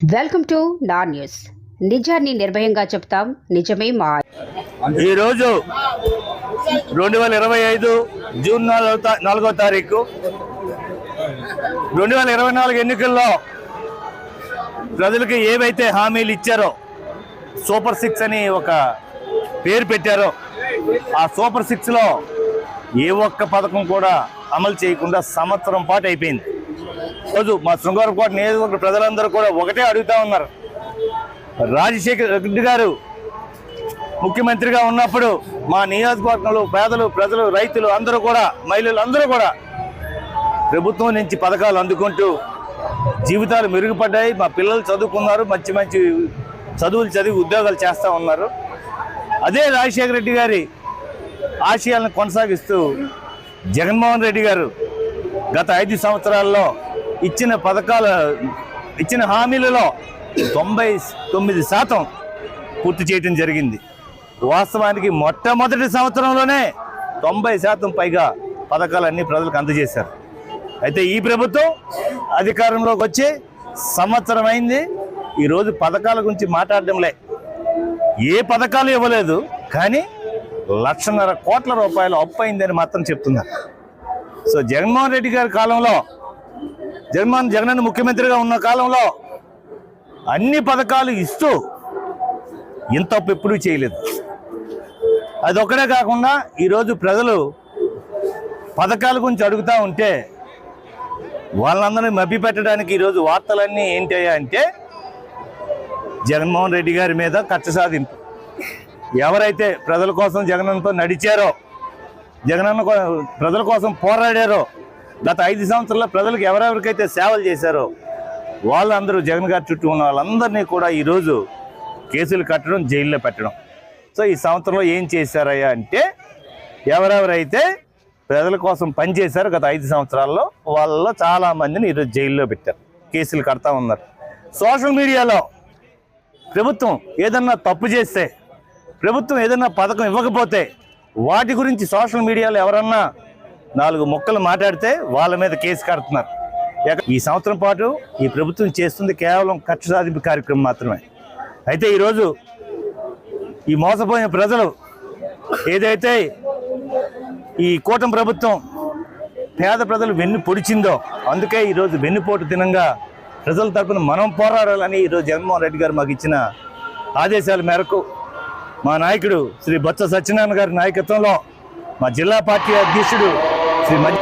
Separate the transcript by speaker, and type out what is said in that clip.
Speaker 1: Welcome to నా news. నిజాన్ని నిర్భయంగా చెప్తాం నిజమే మా
Speaker 2: ఈరోజు రెండు వేల ఇరవై ఐదు జూన్ నాలుగో నాలుగో తారీఖు. రెండు వేల ఇరవై నాలుగు ఎన్నికల్లో ప్రజలకు ఏవైతే హామీలు ఇచ్చారో సూపర్ సిక్స్ అని ఒక పేరు పెట్టారో ఆ సూపర్ సిక్స్లో ఏ ఒక్క పథకం కూడా అమలు చేయకుండా సంవత్సరం పాటు అయిపోయింది. రోజు మా శృంగారకోట నియోజకవర్గ ప్రజలందరూ కూడా ఒకటే అడుగుతా ఉన్నారు. రాజశేఖర్ రెడ్డి గారు ముఖ్యమంత్రిగా ఉన్నప్పుడు మా నియోజకవర్గంలో పేదలు ప్రజలు రైతులు అందరూ కూడా మహిళలు అందరూ కూడా ప్రభుత్వం నుంచి పథకాలు అందుకుంటూ జీవితాలు మెరుగుపడ్డాయి. మా పిల్లలు చదువుకున్నారు మంచి మంచి చదువులు చదివి ఉద్యోగాలు చేస్తూ ఉన్నారు. అదే రాజశేఖర రెడ్డి గారి ఆశయాలను కొనసాగిస్తూ జగన్మోహన్ రెడ్డి గారు గత ఐదు సంవత్సరాల్లో ఇచ్చిన పథకాల ఇచ్చిన హామీలలో తొంభై తొమ్మిది శాతం పూర్తి చేయటం జరిగింది. వాస్తవానికి మొట్టమొదటి సంవత్సరంలోనే తొంభై శాతం పైగా పథకాలన్నీ ప్రజలకు అందజేశారు. అయితే ఈ ప్రభుత్వం అధికారంలోకి వచ్చి సంవత్సరం అయింది. ఈరోజు పథకాల గురించి మాట్లాడడంలే. ఏ పథకాలు ఇవ్వలేదు కానీ లక్షన్నర కోట్ల రూపాయలు అప్పు అయిందని మాత్రం చెప్తున్నారు. సో జగన్మోహన్ రెడ్డి గారి కాలంలో జగన్మోహన్ జగన్ ముఖ్యమంత్రిగా ఉన్న కాలంలో అన్ని పథకాలు ఇస్తూ ఇంత ఎప్పుడూ చేయలేదు. అది కాకుండా ఈరోజు ప్రజలు పథకాల గురించి అడుగుతూ ఉంటే వాళ్ళందరినీ మభ్య పెట్టడానికి ఈరోజు వార్తలన్నీ ఏంటయ్యా అంటే జగన్మోహన్ రెడ్డి గారి మీద ఖర్చ సాధింపు. ఎవరైతే ప్రజల కోసం జగనన్నతో నడిచారో జగనన్న ప్రజల కోసం పోరాడారో గత ఐదు సంవత్సరాల్లో ప్రజలకు ఎవరెవరికైతే సేవలు చేశారో వాళ్ళందరూ జగన్ గారి చుట్టూ ఉన్న వాళ్ళందరినీ కూడా ఈరోజు కేసులు కట్టడం జైల్లో పెట్టడం. సో ఈ సంవత్సరంలో ఏం చేశారయ్యా అంటే ఎవరెవరైతే ప్రజల కోసం పనిచేశారో గత ఐదు సంవత్సరాల్లో వాళ్ళలో చాలా మందిని ఈరోజు జైల్లో పెట్టారు. కేసులు కడతా ఉన్నారు. సోషల్ మీడియాలో ప్రభుత్వం ఏదన్నా తప్పు చేస్తే ప్రభుత్వం ఏదన్నా పథకం ఇవ్వకపోతే వాటి గురించి సోషల్ మీడియాలో ఎవరన్నా నాలుగు మొక్కలు మాట్లాడితే వాళ్ళ మీద కేసు కడుతున్నారు. ఈ సంవత్సరం పాటు ఈ ప్రభుత్వం చేస్తుంది కేవలం కక్ష సాధింపు కార్యక్రమం మాత్రమే. అయితే ఈరోజు ఈ మోసపోయిన ప్రజలు ఏదైతే ఈ కూటమి ప్రభుత్వం పేద ప్రజలు వెన్ను పొడిచిందో అందుకే ఈరోజు వెన్నుపోటు దినంగా ప్రజల తరపున మనం పోరాడాలని ఈరోజు జగన్మోహన్ రెడ్డి గారు మాకు ఇచ్చిన ఆదేశాల మేరకు మా నాయకుడు శ్రీ బొత్స సత్యనారాయణ గారి నాయకత్వంలో మా జిల్లా పార్టీ అధ్యక్షుడు శ్రీ మధ్య